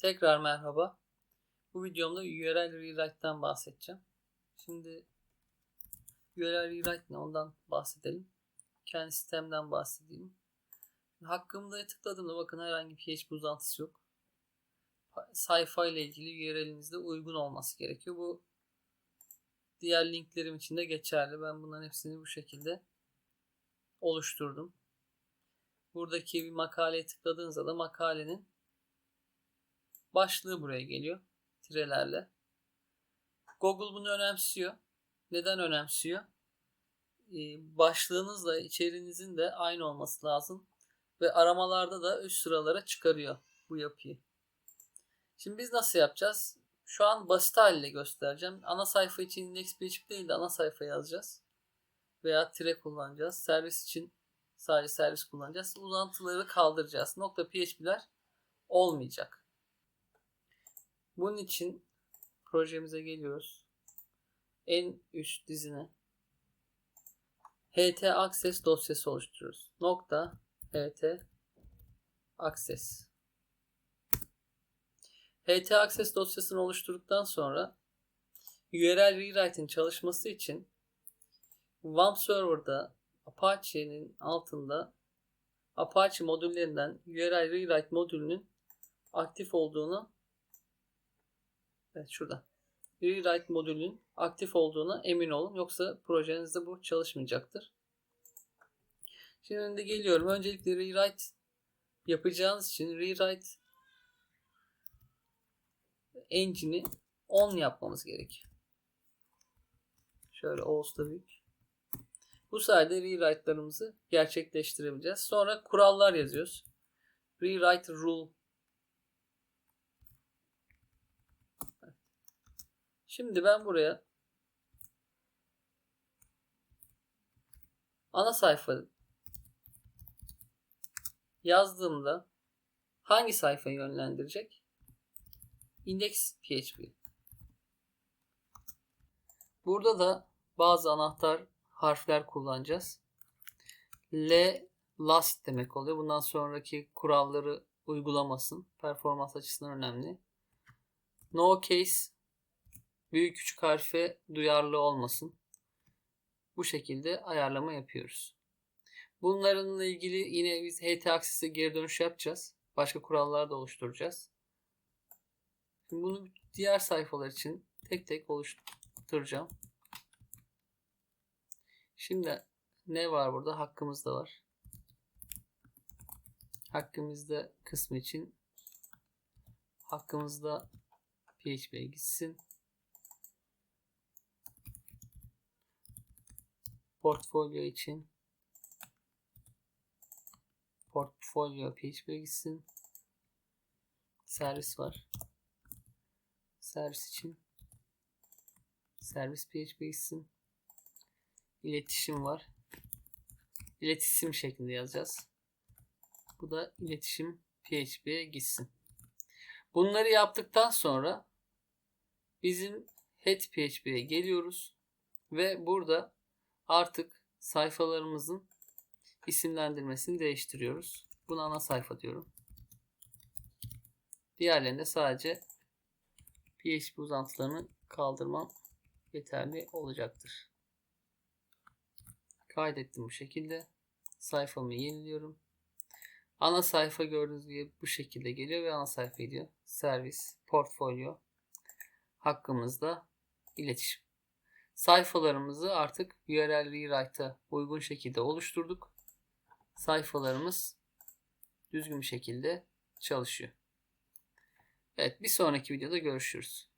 Tekrar merhaba. Bu videomda URL Rewrite'dan bahsedeceğim. Şimdi URL Rewrite ne ondan bahsedelim. Kendi sistemden bahsedeyim. Hakkımda tıkladığımda bakın herhangi bir PHP uzantısı yok. Sayfa ile ilgili URL'inizde uygun olması gerekiyor. Bu diğer linklerim için de geçerli. Ben bunların hepsini bu şekilde oluşturdum. Buradaki bir makaleye tıkladığınızda da makalenin başlığı buraya geliyor. Tirelerle. Google bunu önemsiyor. Neden önemsiyor? Ee, başlığınızla içeriğinizin de aynı olması lazım. Ve aramalarda da üst sıralara çıkarıyor bu yapıyı. Şimdi biz nasıl yapacağız? Şu an basit haliyle göstereceğim. Ana sayfa için index PHP değil de ana sayfa yazacağız. Veya tire kullanacağız. Servis için sadece servis kullanacağız. Uzantıları kaldıracağız. Nokta PHP'ler olmayacak. Bunun için projemize geliyoruz. En üst dizine ht access dosyası oluşturuyoruz. Nokta ht access ht access dosyasını oluşturduktan sonra URL rewrite'in çalışması için WAMP server'da Apache'nin altında Apache modüllerinden URL rewrite modülünün aktif olduğunu Evet şurada. Rewrite modülünün aktif olduğuna emin olun. Yoksa projenizde bu çalışmayacaktır. Şimdi de geliyorum. Öncelikle rewrite yapacağınız için rewrite engine'i 10 yapmamız gerek. Şöyle Oğuz'da büyük. Bu sayede rewrite'larımızı gerçekleştirebileceğiz. Sonra kurallar yazıyoruz. Rewrite rule Şimdi ben buraya ana sayfa yazdığımda hangi sayfayı yönlendirecek? Index PHP. Burada da bazı anahtar harfler kullanacağız. L last demek oluyor. Bundan sonraki kuralları uygulamasın. Performans açısından önemli. No case büyük küçük harfe duyarlı olmasın. Bu şekilde ayarlama yapıyoruz. Bunlarınla ilgili yine biz HT Access'e geri dönüş yapacağız. Başka kurallar da oluşturacağız. Şimdi bunu diğer sayfalar için tek tek oluşturacağım. Şimdi ne var burada? Hakkımız da var. Hakkımızda kısmı için hakkımızda PHP'ye gitsin. Portfolyo için portfolyo PHP gitsin. Servis var. Servis için servis PHP gitsin. İletişim var. İletişim şeklinde yazacağız. Bu da iletişim PHP'ye gitsin. Bunları yaptıktan sonra bizim head PHP'ye geliyoruz ve burada artık sayfalarımızın isimlendirmesini değiştiriyoruz. Buna ana sayfa diyorum. Diğerlerinde sadece PHP uzantılarını kaldırmam yeterli olacaktır. Kaydettim bu şekilde. Sayfamı yeniliyorum. Ana sayfa gördüğünüz gibi bu şekilde geliyor ve ana sayfa diyor. Servis, portfolyo, hakkımızda iletişim. Sayfalarımızı artık URL rewrite'a uygun şekilde oluşturduk. Sayfalarımız düzgün bir şekilde çalışıyor. Evet bir sonraki videoda görüşürüz.